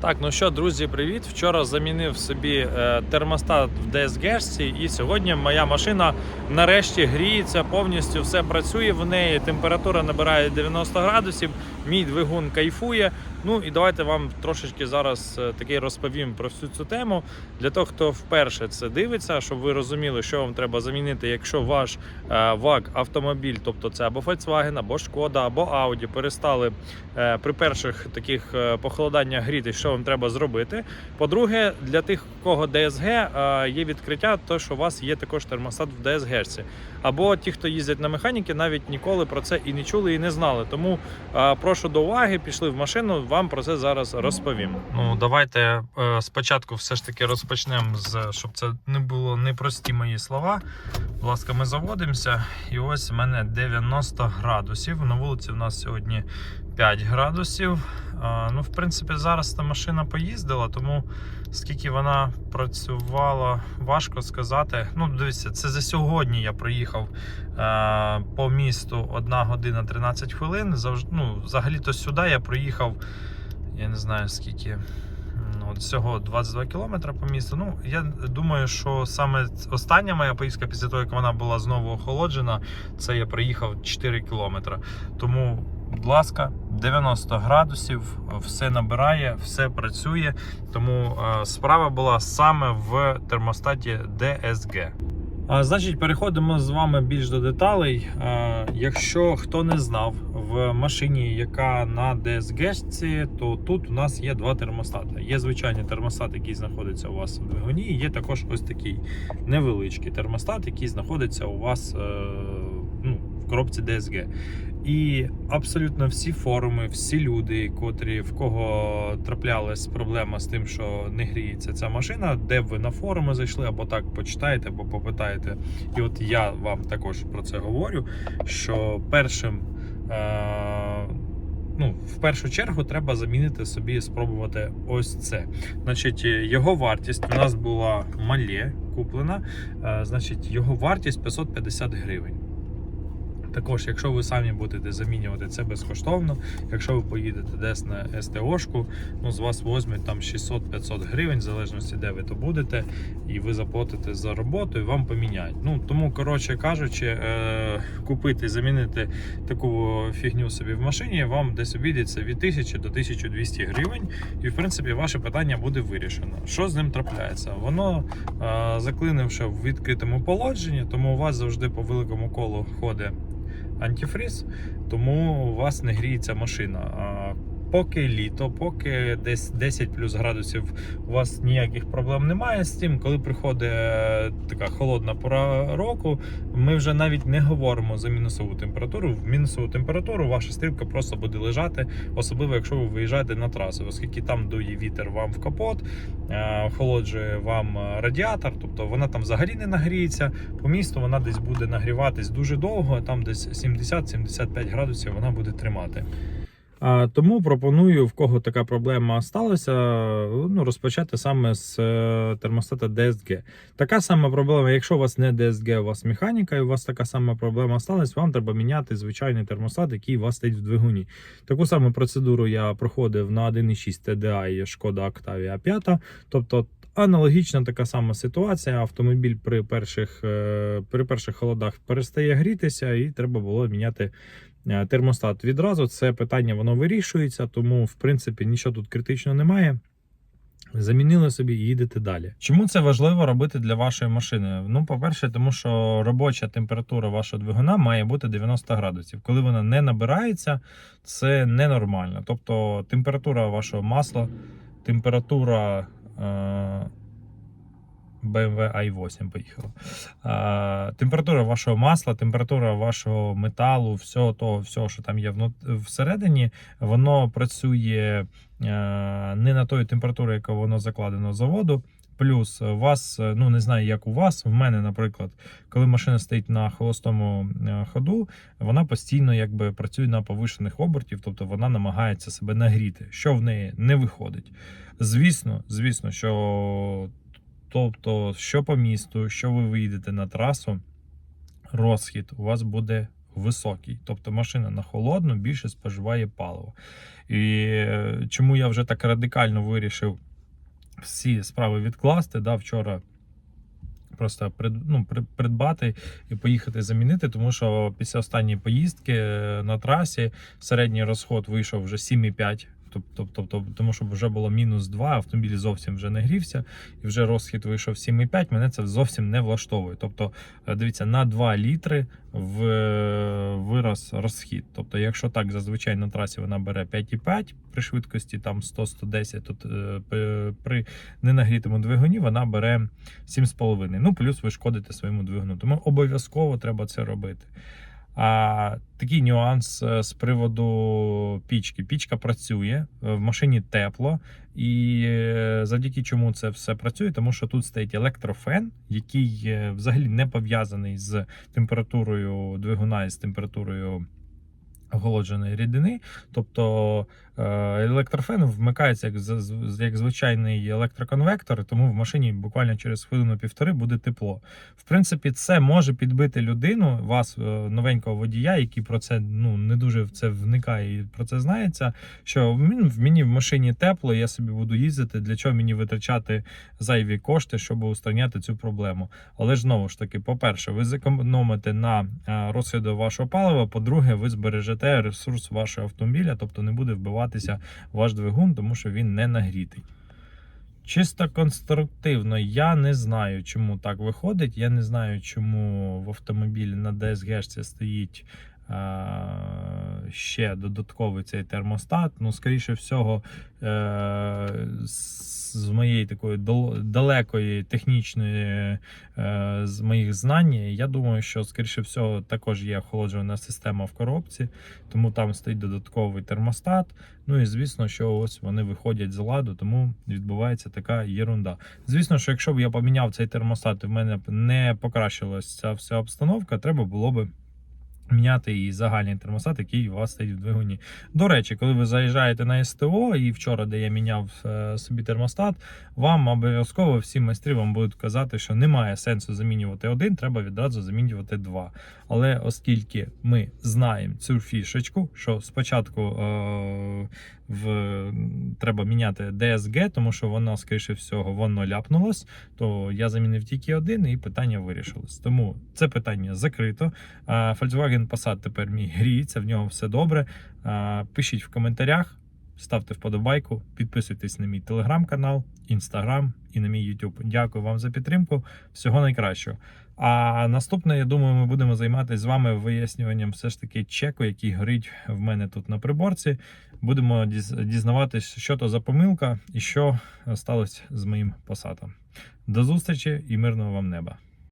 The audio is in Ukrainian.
Так, ну що, друзі, привіт. Вчора замінив собі е, термостат в DSG і сьогодні моя машина нарешті гріється, повністю все працює в неї. Температура набирає 90 градусів, мій двигун кайфує. Ну і давайте вам трошечки зараз е, таки розповім про всю цю тему. Для того, хто вперше це дивиться, щоб ви розуміли, що вам треба замінити, якщо ваш е, ВАГ автомобіль, тобто це або Volkswagen, або Шкода, або Audi, перестали е, при перших таких похолоданнях гріти, що вам треба зробити. По-друге, для тих, кого ДСГ, є відкриття, то що у вас є також термостат в ДСГ. Або ті, хто їздять на механіки, навіть ніколи про це і не чули, і не знали. Тому е, прошу до уваги, пішли в машину, вам про це зараз розповім. Ну давайте е, спочатку все ж таки розпочнемо з щоб це не було непрості мої слова. Будь ласка, ми заводимося, і ось в мене 90 градусів. На вулиці в нас сьогодні 5 градусів. Ну, в принципі, зараз та машина поїздила, тому скільки вона працювала, важко сказати. Ну, дивіться, це за сьогодні я проїхав е, по місту 1 година 13 хвилин. Завжди, ну, взагалі-то сюди я проїхав, я не знаю скільки. Ну, всього 22 кілометри по місту. Ну, я думаю, що саме остання моя поїздка після того, як вона була знову охолоджена, це я проїхав 4 кілометри. Тому, будь ласка, 90 градусів, все набирає, все працює. Тому е, справа була саме в термостаті DSG. А, Значить, переходимо з вами більш до деталей. А, Якщо хто не знав, в машині, яка на DSG, то тут у нас є два термостати. Є звичайний термостат, який знаходиться у вас в двигуні, і є також ось такий невеличкий термостат, який знаходиться у вас е, ну, в коробці DSG. І абсолютно всі форуми, всі люди, котрі в кого траплялась проблема з тим, що не гріється ця машина, де б ви на форуми зайшли, або так почитаєте, або попитаєте. І от я вам також про це говорю. Що першим, е- ну, в першу чергу, треба замінити собі, спробувати ось це. Значить, його вартість у нас була малє куплена, е- значить, його вартість 550 гривень. Також, якщо ви самі будете замінювати це безкоштовно, якщо ви поїдете десь на СТОшку, ну з вас візьмуть там 600-500 гривень, в залежності де ви то будете, і ви заплатите за роботу, і вам поміняють. Ну тому, коротше кажучи, е- купити, замінити таку фігню собі в машині, вам десь обійдеться від 1000 до 1200 гривень, і в принципі ваше питання буде вирішено. Що з ним трапляється? Воно е- заклинивши в відкритому положенні, тому у вас завжди по великому колу ходить антифриз, тому у вас не гріється машина. А Поки літо, поки десь 10 плюс градусів у вас ніяких проблем немає з тим, коли приходить е, така холодна пора року, ми вже навіть не говоримо за мінусову температуру. В мінусову температуру ваша стрілка просто буде лежати, особливо якщо ви виїжджаєте на трасу, оскільки там дує вітер вам в капот, е, охолоджує вам радіатор, тобто вона там взагалі не нагріється. По місту вона десь буде нагріватись дуже довго, там десь 70-75 градусів вона буде тримати. Тому пропоную, в кого така проблема сталася, ну, розпочати саме з е, термостата DSG. Така сама проблема, якщо у вас не DSG, у вас механіка, і у вас така сама проблема сталася, вам треба міняти звичайний термостат, який у вас стоїть в двигуні. Таку саму процедуру я проходив на 1.6 TDI Шкода Octavia 5. Тобто Аналогічна така сама ситуація. Автомобіль при перших е, при перших холодах перестає грітися, і треба було міняти термостат відразу. Це питання воно вирішується, тому в принципі нічого тут критичного немає. Замінили собі і їдете далі. Чому це важливо робити для вашої машини? Ну, по-перше, тому що робоча температура вашого двигуна має бути 90 градусів. Коли вона не набирається, це ненормально. Тобто температура вашого масла, температура. е, BMW i8 поїхала. А, температура вашого масла, температура вашого металу, всього того, всього, що там є всередині, воно працює е, не на тої температури, яка воно закладено з заводу. Плюс у вас, е, ну не знаю, як у вас, в мене, наприклад, коли машина стоїть на холостому е, ходу, вона постійно якби працює на повишених обертів, тобто вона намагається себе нагріти, що в неї не виходить. Звісно, звісно, що Тобто, що по місту, що ви виїдете на трасу, розхід у вас буде високий. Тобто машина на холодну більше споживає паливо. І е, чому я вже так радикально вирішив всі справи відкласти, да, вчора. Просто ну, придбати і поїхати замінити, тому що після останньої поїздки е, на трасі середній розход вийшов вже 7,5. Тобто, тобто, тому що вже було мінус 2, автомобіль зовсім вже не грівся, і вже розхід вийшов 7,5, мене це зовсім не влаштовує. Тобто, е, дивіться, на 2 літри в е, вираз розхід. Тобто, якщо так зазвичай на трасі вона бере 5,5 при швидкості там 100-110, то е, при ненагрітому двигуні вона бере 7,5. Ну, плюс ви шкодите своєму двигуну. Тому обов'язково треба це робити. А такий нюанс е, з приводу пічки. Пічка працює, е, в машині тепло, і е, завдяки чому це все працює, тому що тут стоїть електрофен, який взагалі не пов'язаний з температурою двигуна і з температурою охолодженої рідини. Тобто електрофен вмикається як, як звичайний електроконвектор, тому в машині буквально через хвилину-півтори буде тепло. В принципі, це може підбити людину, вас, е, новенького водія, який про це ну не дуже в це вникає і про це знається. Що в мені в машині тепло, я собі буду їздити. Для чого мені витрачати зайві кошти, щоб устраняти цю проблему? Але ж знову ж таки, по-перше, ви зекономите на е, розходу вашого палива. По-друге, ви збережете ресурс вашого автомобіля, тобто не буде вбиватися ваш двигун, тому що він не нагрітий. Чисто конструктивно, я не знаю, чому так виходить. Я не знаю, чому в автомобілі на DSG стоїть ще додатковий цей термостат. Ну, скоріше всього, е, з моєї такої далекої технічної е, з моїх знань, я думаю, що скоріше всього також є охолоджувана система в коробці, тому там стоїть додатковий термостат. Ну і звісно, що ось вони виходять з ладу, тому відбувається така єрунда. Звісно, що якщо б я поміняв цей термостат, і в мене не покращилася вся обстановка, треба було би. Міняти і загальний термостат, який у вас стоїть в двигуні. До речі, коли ви заїжджаєте на СТО, і вчора, де я міняв е, собі термостат, вам обов'язково всі майстри вам будуть казати, що немає сенсу замінювати один, треба відразу замінювати два. Але оскільки ми знаємо цю фішечку, що спочатку е, в, треба міняти DSG, тому що воно, скоріше всього, воно ляпнулось, то я замінив тільки один і питання вирішилось. Тому це питання закрито. Volkswagen Passat тепер мій гріється, в нього все добре. Пишіть в коментарях, ставте вподобайку, підписуйтесь на мій телеграм-канал, інстаграм і на мій YouTube. Дякую вам за підтримку. Всього найкращого. А наступне, я думаю, ми будемо займатися з вами вияснюванням все ж таки чеку, який горить в мене тут на приборці. Будемо дізнаватися, що то за помилка і що сталося з моїм посадом. До зустрічі і мирного вам неба!